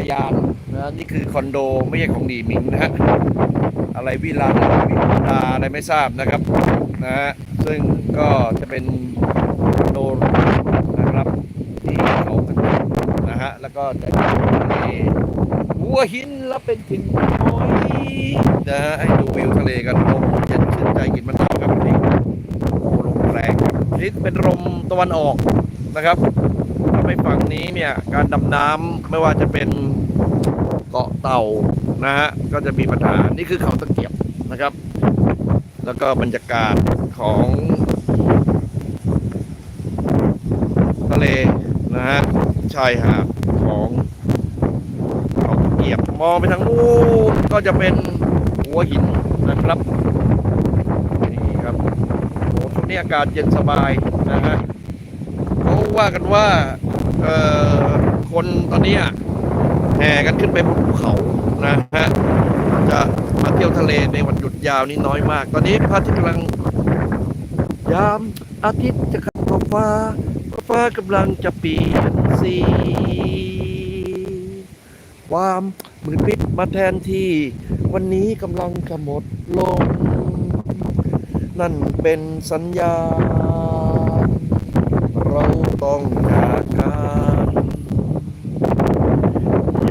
รยานนะนี่คือคอนโดไม่ใช่ของดีมิงนะฮะอะไรวิลาอะไรวิลาอะไรไม่ทราบนะครับนะฮะซึ่งก็จะเป็นคอนโดนะครับที่เขาตะกุนะฮะแล้วก็จะอยู่ทะเลหัวหินแล้วเป็นถิ่นน้อยนะฮะให้ดูวิวทะเลกันลมเย็นชื่นใจกินมะนาวครับนี่โอ้ลมแรงครับนี่เป็นลมตะวันออกนะครับ ไปฝั่งนี้เนี่ยการดำน้ำไม่ว่าจะเป็นเกาะเต่านะฮะก็จะมีปัญหานี่คือเขาตะเกียบนะครับ แล้วก็บรรยากาศของทะเลนะฮะชายหาดของเขาตะเกียบมองไปทางนู้นก็จะเป็นหัวหินนะครับนี่ครับโอ้ช่วงนี้อากาศเย็นสบายนะฮะเขาว่ากันว่า เอ่อคนตอนนี้อะแห่กันขึ้นไปบนภูเขานะฮะจะมาเที่ยวทะเลในวันหยุดยาวนี้น้อยมาก ตอนนี้พระอาทิตย์กำลัง ยามอาทิตย์จะขับขอบฟ้าฟ้ากำลังจะเปลี่ยนสีความมืดมิดมาแทนที่ วันนี้กำลังจะหมดลง นั่นเป็นสัญญาณเราต้องจากกัน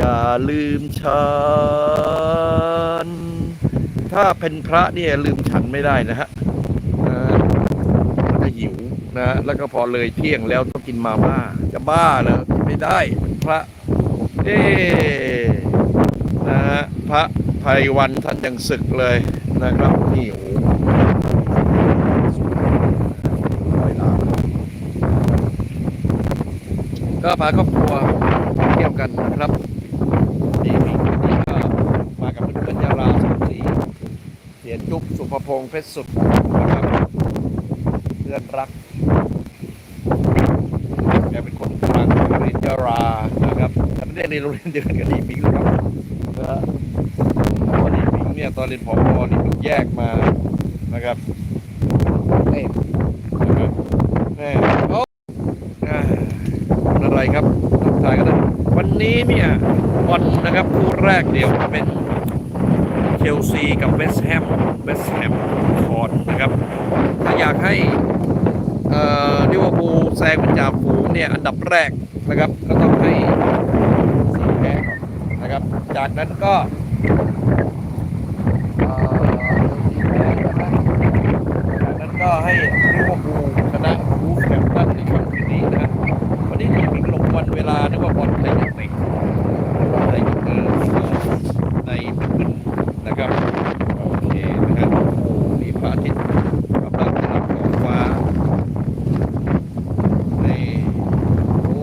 อย่าลืมฉัน ถ้าเป็นพระเนี่ยลืมฉันไม่ได้นะฮะจะหิวนะ แล้วก็พอเลยเที่ยงแล้วต้องกินมาม่า จะบ้าเหรอไม่ได้พระ เอ๊นะฮะพระภัยวันท่านยังศึกเลยนะครับนี่โอ้โหร้อยล้านก็พาครอบครัวเที่ยวกันนะครับนี่มีนี่ก็มากับเพื่อนๆยาราสมุทรีเสียนจุ๊บสุ ภพงษ์เพชรสุดนะครับเพื่อนรักแกเป็นคนกลางโรงเรียนยารานะครับแต่ไม่ได้เรียนโรงเรียนเดียวกันกับดีมิงหรอกครับนะฮะเพราะดีมิงเนี่ยตอนเรียนผอดีมิงแยกมานะครับเอ้ยนะครับแม่โอ้อ่าอะไรครับทักทายกันนะวันนี้เนี่ยบอลนะครับคู่แรกเดี๋ยวเป็น เชลซีกับเวสต์แฮมเวสต์แฮมคอนนะครับ ถ้าอยากให้ลิเวอร์พูลแซงเป็นจ่าฝูงเนี่ย อันดับแรกนะครับ ก็ต้องให้สีแพ้ก่อนนะครับ จากนั้นก็จากนั้นก็ให้ลิเวอร์พูลชนะวูฟแฮมป์ตันในค่ำคืนนี้นะครับ วันนี้ทีมมีลงวันเวลานึกว่าบอลไทยจะเตะบอลไทยจะเกิดในขึ้นนะครับ โอเคนะฮะโอ้โหนี่พระอาทิตย์กำลังจะรับขอบฟ้านี่โอ้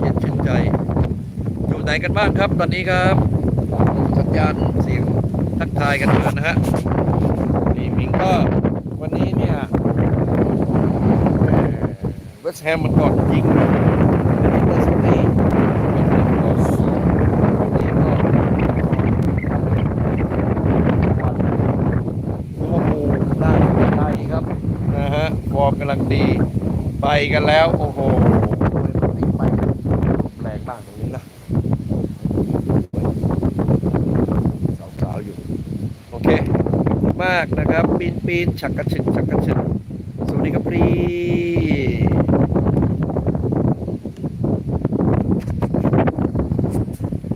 เย็นชื่นใจ อยู่ไหน กันบ้างครับ ตอนนี้ครับสัญญาณเสียงทักทายกันมานะฮะนี่มิงก็วันนี้เนี่ยเวสแฮมมันก่อนยิงเมื่อสักครู่เป็นหนึ่งต่อศูนย์นี่ก็วันลิเวอร์พูลได้ไทยครับนะฮะฟอร์กำลังดี ไปกันแล้ว โอ้โหรีบไปแรงมากตรงนี้นะสาวๆอยู่ โอเคขอบคุณ มากนะครับ ปีนปีนฉักกระชึกฉักกระชึกสวัสดีครับพี่